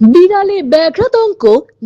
বিড়ালে ব্যাঘ্রাতঙ্ক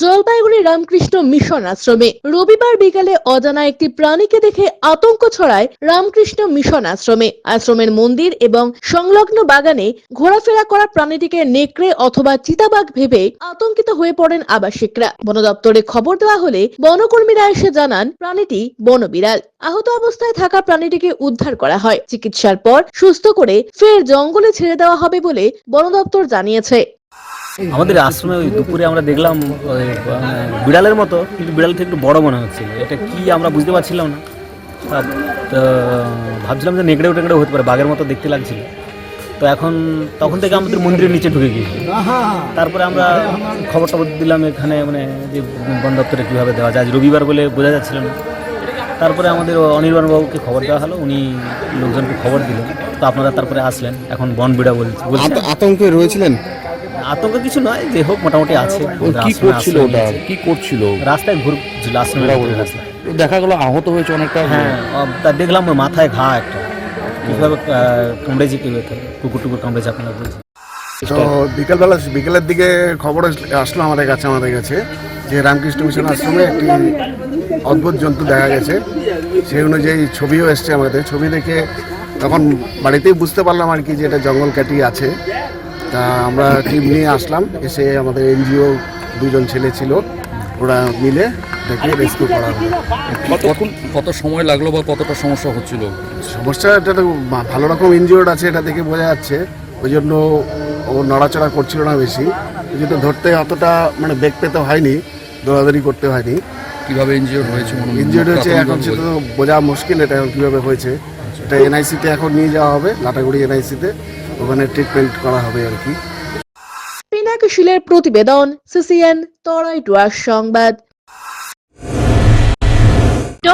জলপাইগুড়ি রামকৃষ্ণ মিশন আশ্রমে। রবিবার বিকালে অজানা একটি প্রাণীকে দেখে আতঙ্ক ছড়ায় রামকৃষ্ণ মিশন আশ্রমে। আশ্রমের মন্দির এবং সংলগ্ন বাগানে ঘোরাফেরা করা প্রাণীটিকে নেকড়ে অথবা চিতাবাঘ ভেবে আতঙ্কিত হয়ে পড়েন আবাসিকরা। বন দপ্তরে খবর দেওয়া হলে বনকর্মীরা এসে জানান, প্রাণীটি বনবিড়াল আহত অবস্থায় থাকা প্রাণীটিকে উদ্ধার করা হয়। চিকিৎসার পর সুস্থ করে ফের জঙ্গলে ছেড়ে দেওয়া হবে বলে বন দপ্তর জানিয়েছে। আমাদের আশ্রমে ওই দুপুরে আমরা দেখলাম বিড়ালের মতো, কিন্তু বিড়াল থেকে একটু বড় মনে হচ্ছিল। এটা কি আমরা বুঝতে পারছিলাম না। তো ভাবছিলাম যে নেকড়ে টেকড়ে হতে পারে, বাঘের মতো দেখতে লাগছিল। তো এখন, তখন থেকে আমাদের মন্দিরের নিচে ঢুকে গিয়েছিল তারপরে আমরা খবর টবর দিলাম এখানে মানে যে বন দপ্তরে কীভাবে দেওয়া যায়। আজ রবিবার বলে বোঝা যাচ্ছিল না। তারপরে আমাদের অনির্বাণ বাবুকে খবর দেওয়া হলো। উনি লোকজনকে খবর দিলেন। তো আপনারা তারপরে আসলেন। এখন বন বিড়া বলছে আতঙ্কে রয়েছিলেন? আতঙ্ক কিছু নয় যে হোক মোটামুটি আছে। কি করছিল ওটা? কি করছিল? রাস্তায় ঘুর। দেখা গেল আহত হয়েছে অনেকটা। হ্যাঁ তা দেখলাম ওর মাথায় ঘা একটা। কীভাবে কামড়েছে কীভাবে কুকুর টুকুর কামড়েছে আপনারা বলছেন। তো বিকেলবেলা বিকেলের দিকে খবর আসলো আমাদের কাছে আমাদের কাছে যে রামকৃষ্ণ মিশন আশ্রমে একটি অদ্ভুত জন্তু দেখা গেছে। সেই অনুযায়ী ছবিও এসছে আমাদের। ছবি দেখে তখন বাড়িতেই বুঝতে পারলাম আর কি যে এটা জঙ্গল কাটি আছে। তা আমরা টিম নিয়ে আসলাম। এসে আমাদের এনজিও দুজন ছেলে ছিল। ওরা মিলে রেস্কিউ করা হলো। কতক্ষণ কত সময় লাগল বা কতটা সমস্যা হচ্ছিল? সমস্যা এটা তো ভালো রকম ইনজিওর্ড আছে এটা দেখে বোঝা যাচ্ছে। ওই জন্য ও নড়াচড়া করছিল না বেশি। জন্য ধরতে অতটা মানে বেগ পেতে হয়নি দৌড়াদৌড়ি করতে হয়নি। কীভাবে ইনজিওর্ড হয়েছে ইনজিওর্ড হয়েছে এখন সেটা তো বোঝা মুশকিল এটা এখন কীভাবে হয়েছে। এটা এনআইসিতে এখন নিয়ে যাওয়া হবে লাটাগুড়ি এনআইসিতে ওখানে ট্রিটমেন্ট করা হবে আর কি। পিনাকশিলের প্রতিবেদন সিসিএন তরাই টুয়ার সংবাদ।